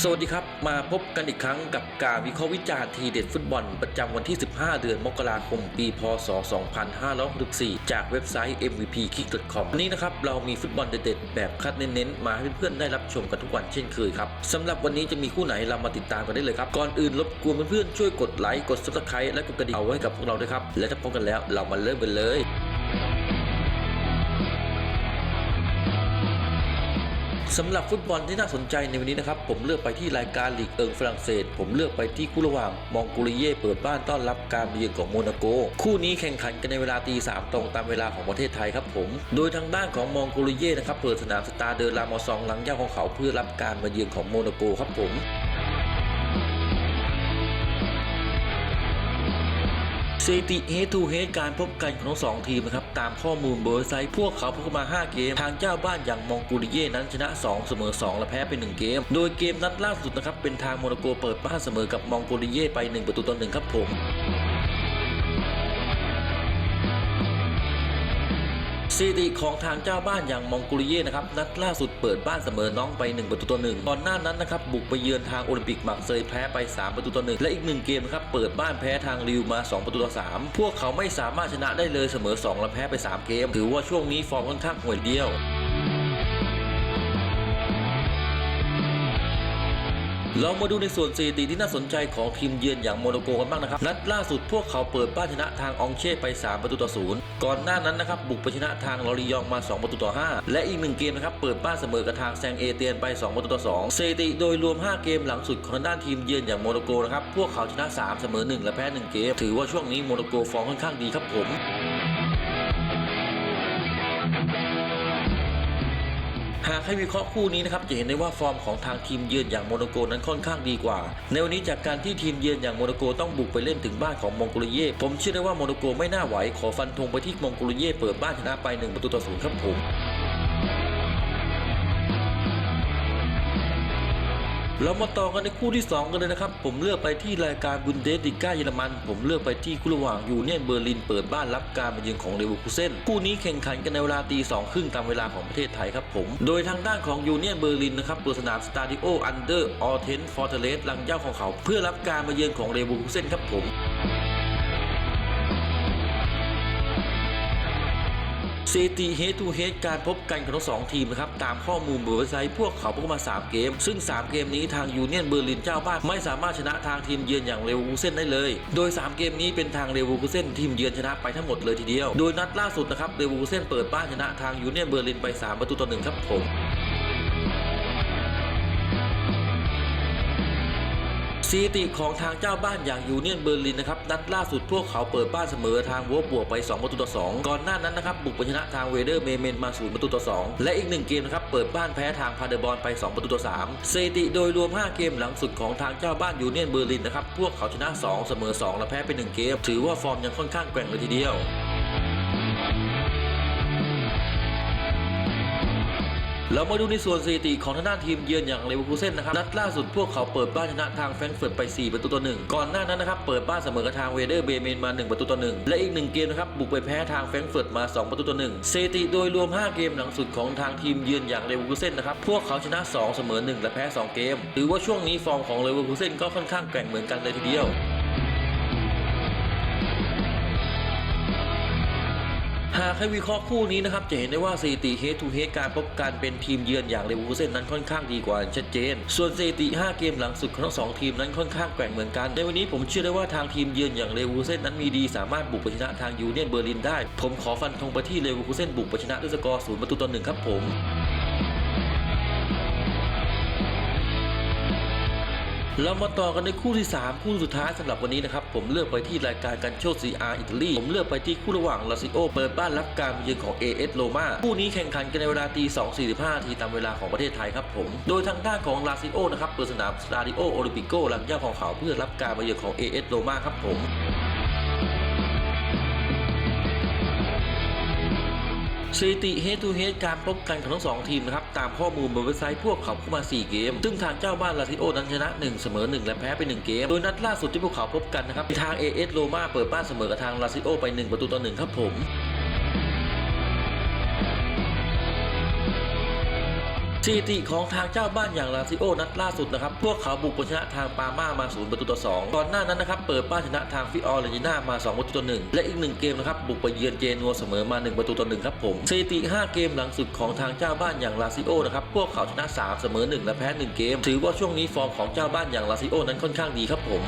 สวัสดีครับ มาพบกันอีกครั้งกับการวิเคราะห์วิจารณ์ทีเด็ดฟุตบอล ประจำวันที่ 15 เดือนมกราคม ปีพศ 2564 จากเว็บไซต์ mvpkick.com วันนี้นะครับ เรามีฟุตบอลเด็ดๆ แบบคัดเน้นๆ มาให้เพื่อนๆ ได้รับชมกันทุกวันเช่นเคยครับสำหรับวันนี้จะมีคู่ไหนเรามาติดตามกันได้เลยครับ ก่อนอื่นรบกวนเพื่อนๆ ช่วยกดไลค์ กด subscribe และกดกระดิ่งเอาไว้กับพวกเราด้วยครับ และถ้าพร้อมกันแล้วเรามาเริ่มกันเลย สำหรับฟุตบอลที่น่าสนใจในวันนี้นะครับ ผมเลือกไปที่รายการลีกเอิงฝรั่งเศส ผมเลือกไปที่คู่ระหว่างมองโกเลียเปิดบ้านต้อนรับการมาเยือนของโมนาโก คู่นี้แข่งขันกันในเวลาตีสามตรงตามเวลาของประเทศไทยครับผม โดยทางด้านของมองโกเลียนะครับเปิดสนามสตาร์เดอร์ลามอซองหลังย่าของเขาเพื่อรับการมาเยือนของโมนาโกครับผม สถิติเฮทูเฮดการพบกันของสองทีมนะครับตามข้อมูลบริษัทพวกเขาพบกันมา 5 เกม ทางเจ้าบ้านอย่างมองโกเลียนั้นชนะ 2 เสมอ 2 และแพ้ไป1เกม โดยเกมนัดล่าสุดนะครับเป็นทางโมนาโกเปิดบ้านเสมอกับมองโกเลียไป 1 ประตูต่อ1ครับผม สถิติของทางเจ้าบ้านอย่างมองโกเลียนะครับนัดล่าสุดเปิดบ้านเสมอน้องไป1ประตูต่อหนึ่งก่อนหน้านั้นนะครับบุกไปเยือนทางโอลิมปิกมักเซยแพ้ไป 3 ประตูต่อหนึ่งและอีกหนึ่งเกมครับเปิดบ้านแพ้ทางริวมา 2 ประตูต่อ 3 พวกเขาไม่สามารถชนะได้เลยเสมอ 2 และแพ้ไป 3 เกม ถือว่าช่วงนี้ฟอร์มค่อนข้างห่วยเดียว เรามาดูในส่วนสถิติที่น่าสนใจของทีมเยือนอย่างโมนโกกันบ้างนะครับ นัดล่าสุดพวกเขาเปิดบ้านชนะทางองเช่ไป 3 ประตูต่อศูนย์ก่อนหน้านั้นนะครับบุกไปชนะทางลอริยองมา 2 ประตูต่อ 5 และอีกหนึ่งเกมนะครับเปิดบ้านเสมอกับทางแซงเอเตียนไป 2 ประตูต่อ2สถิติโดยรวม 5 เกมหลังสุดของด้านทีมเยือนอย่างโมนโกนะครับพวกเขาชนะ 3 เสมอ 1 และแพ้ 1 เกม ถือว่าช่วงนี้โมนโกฟอร์มค่อนข้างดีครับผมากให้วิเคราะห์คู่นี้นะครับจะเห็นได้ว่าฟอร์มของทางทีมเยือนอย่างโมนโกนั้นค่อนข้างดีกว่า ในวันนี้จากการที่ทีมเยือนอย่างโมนโกต้องบุกไปเล่นถึงบ้านของมองโกเลียผมเชื่อได้ว่าโมนโกไม่น่าไหวขอฟันธงไปที่มองโกเลียเปิดบ้านชนะไป1ประตูต่อศูนย์ครับผม เรามาต่อกันในคู่ที่ 2 กันเลยนะครับ ผมเลือกไปที่รายการบุนเดสติก้าเยอรมัน ผมเลือกไปที่คู่ระหว่างยูเนียนเบอร์ลินเปิดบ้านรับการมาเยือนของเลเวอร์คูเซนคู่นี้แข่งขันกันในเวลาตีสองครึ่งตามเวลาของประเทศไทยครับผม โดยทางด้านของยูเนียนเบอร์ลินนะครับเปิดสนามสตาดิโออันเดอร์ออเทนฟอร์เทเลสลังเจ้าของเขา เพื่อรับการมาเยือนของเลเวอร์คูเซนครับผม สถิติ head to head การพบกันของทั้งสองทีมนะครับตามข้อมูลบนเว็บไซต์พวกเขาพบมา 3 เกม ซึ่ง 3 เกมนี้ทางยูเนียนเบอร์ลินเจ้าบ้านไม่สามารถชนะทางทีมเยือนอย่างเรเวอร์คูเซนได้เลย โดย 3 เกมนี้เป็นทางเรเวอร์คูเซนทีมเยือนชนะไปทั้งหมดเลยทีเดียว โดยนัดล่าสุดนะครับเรเวอร์คูเซนเปิดบ้านชนะทางยูเนียนเบอร์ลินไป 3 ประตูต่อหนึ่งครับผม สถิติของทางเจ้าบ้านอย่างยูเนียนเบอร์ลินนะครับนัดล่าสุดพวกเขาเปิดบ้านเสมอทางวัวบวกไป 2 ประตูต่อ 2 ก่อนหน้านั้นนะครับบุกไปชนะทางเวเดอร์เมเมนมา0ประตูต่อ 2 และอีก 1 เกมนะครับเปิดบ้านแพ้ทางพาเดบอลไป 2 ประตูต่อ 3สถิติโดยรวม 5 เกมหลังสุดของทางเจ้าบ้านยูเนียนเบอร์ลินนะครับพวกเขาชนะ 2 เสมอ 2 และแพ้ไป 1 เกม ถือว่าฟอร์มยังค่อนข้างแกร่งเลยทีเดียว เรามาดูในส่วนสถิติของทางด้านทีมเยือนอย่างเลเวอร์คูเซ่นนะครับนัดล่าสุดพวกเขาเปิดบ้านชนะทางแฟรงก์เฟิร์ตไป 4 ประตูต่อหนึ่งก่อนหน้านั้นนะครับเปิดบ้านเสมอกับทางเวเดอร์เบเมนมา 1 ประตูต่อหนึ่งและอีก 1 เกมนะครับบุกไปแพ้ทางแฟรงก์เฟิร์ตมา 2 ประตูต่อหนึ่งสถิติโดยรวม 5 เกมหลังสุดของทางทีมเยือนอย่างเลเวอร์คูเซ่นนะครับพวกเขาชนะ 2 เสมอ 1 และแพ้ 2 เกมถือว่าช่วงนี้ฟอร์มของเลเวอร์คูเซ่นก็ค่อนข้างแกร่งเหมือนกันเลยทีเดียว หากให้วิเคราะห์คู่นี้นะครับจะเห็นได้ว่าสถิติ head to head การพบกันเป็นทีมเยือนอย่างเลเวอร์คูเซนนั้นค่อนข้างดีกว่าชัดเจน ส่วนสถิติ 5 เกมหลังสุดของทั้งสองทีมนั้นค่อนข้างแกร่งเหมือนกัน ในวันนี้ผมเชื่อได้ว่าทางทีมเยือนอย่างเลเวอร์คูเซนนั้นมีดีสามารถบุกไปชนะทางยูเนียนเบอร์ลินได้ ผมขอฟันธงไปที่เลเวอร์คูเซนบุกไปชนะด้วยสกอร์0ประตูต่อหนึ่งครับผม เรามาต่อกันในคู่ที่ 3 คู่สุดท้ายสำหรับวันนี้นะครับ ผมเลือกไปที่รายการกันโชซีอาร์อิตาลีผมเลือกไปที่คู่ระหว่างลาซิโอเปิดบ้านรับการเยือนของ AS โรมาคู่นี้แข่งขันกันในเวลาตี2.45ทีตามเวลาของประเทศไทยครับผม โดยทางด้านของลาซิโอนะครับเปิดสนามสตาดิโอโอลิมปิโกหลังย่าของเขาเพื่อรับการมาเยือนของ AS โรมาครับผม สถิติ head to head การพบกันของทั้งสองทีมนะครับ ตามข้อมูลบนเว็บไซต์พวกเขาเข้ามา 4 เกม ซึ่งทางเจ้าบ้านลาซิโอนั้นชนะ 1 เสมอ 1 และแพ้ไป 1 เกม โดยนัดล่าสุดที่พวกเขาพบกันนะครับ ทาง AS โรมาเปิดบ้านเสมอกับทางลาซิโอไป 1 ประตูต่อ1ครับผม สถิติของทางเจ้าบ้านอย่างลาซิโอนัดล่าสุดนะครับ พวกเขาบุกไปชนะทางปาม่ามา0ประตูต่อ 2 ก่อนหน้านั้นนะครับ เปิดบ้านชนะทางฟิออร์เรจิน่ามา 2 ประตูต่อ 1 และอีก 1 เกมนะครับ บุกไปเยือนเจนัวเสมอมา 1 ประตูต่อ 1 ครับผมสถิติ 5 เกมหลังสุดของทางเจ้าบ้านอย่างลาซิโอนะครับ พวกเขาชนะ 3 เสมอ 1 และแพ้ 1 เกม ถือว่าช่วงนี้ฟอร์มของเจ้าบ้านอย่างลาซิโอนั้นค่อนข้างดีครับผม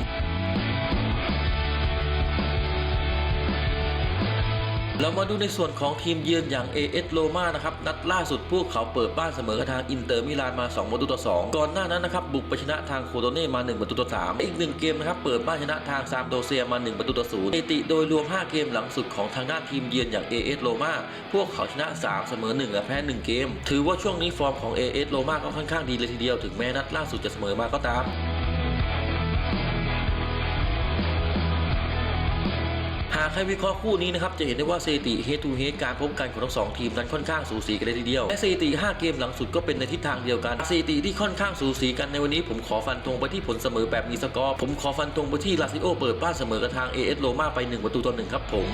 เรามาดูในส่วนของทีมเยือนอย่าง AS โ o มานะครับนัดล่าสุดพวกเขาเปิดบ้านเสมอกับทางอินเตอร์มิลานมา2ประตูต่อ 2 ก่อนหน้านั้นนะครับบุกไปชนะทางโคโตเน่มา 1 ประตูต่อ 3 อีก 1 เกมนะครับเปิดบ้านชนะทางซามโดเซียมา 1 ประตูต่อ0สถิติโดยรวม 5 เกมหลังสุดของทางด้านทีมเยือนอย่าง AS โ o มาพวกเขาชนะ 3 เสมอ 1 และแพ้ 1 เกม ถือว่าช่วงนี้ฟอร์มของ AS โ o มาก็ค่อนข้างดีเลยทีเดียวถึงแม้นัดล่าสุดจะเสมอมาก็ตาม หากใครวิเคราะห์คู่นี้นะครับจะเห็นได้ว่าสถิติ head to h e a การพบกันของทั้งสองทีมนั้นค่อนข้างสูสีกันเลยทีเดียวและสถิติ 5 เกมหลังสุดก็เป็นในทิศทางเดียวกันสถิติที่ค่อนข้างสูสีกันในวันนี้ผมขอฟันธงไปที่ผลเสมอแบบมีสกอร์ผมขอฟันธงไปที่ลาซิโอเปิดบ้านเสมอกับทาง AS โรมาไป1ประตูต่อ1ครับผม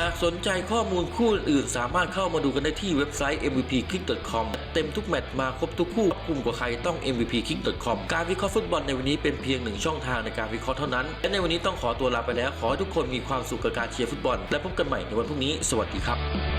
หากสนใจข้อมูลคู่อื่น สามารถเข้ามาดูกันได้ที่เว็บไซต์ mvpkick.com เต็มทุกแมตช์มาครบทุกคู่กลุ่มกว่าใครต้อง mvpkick.com การวิเคราะห์ฟุตบอลในวันนี้เป็นเพียงหนึ่งช่องทางในการวิเคราะห์เท่านั้น และในวันนี้ต้องขอตัวลาไปแล้ว ขอให้ทุกคนมีความสุขกับการเชียร์ฟุตบอล และพบกันใหม่ในวันพรุ่งนี้ สวัสดีครับ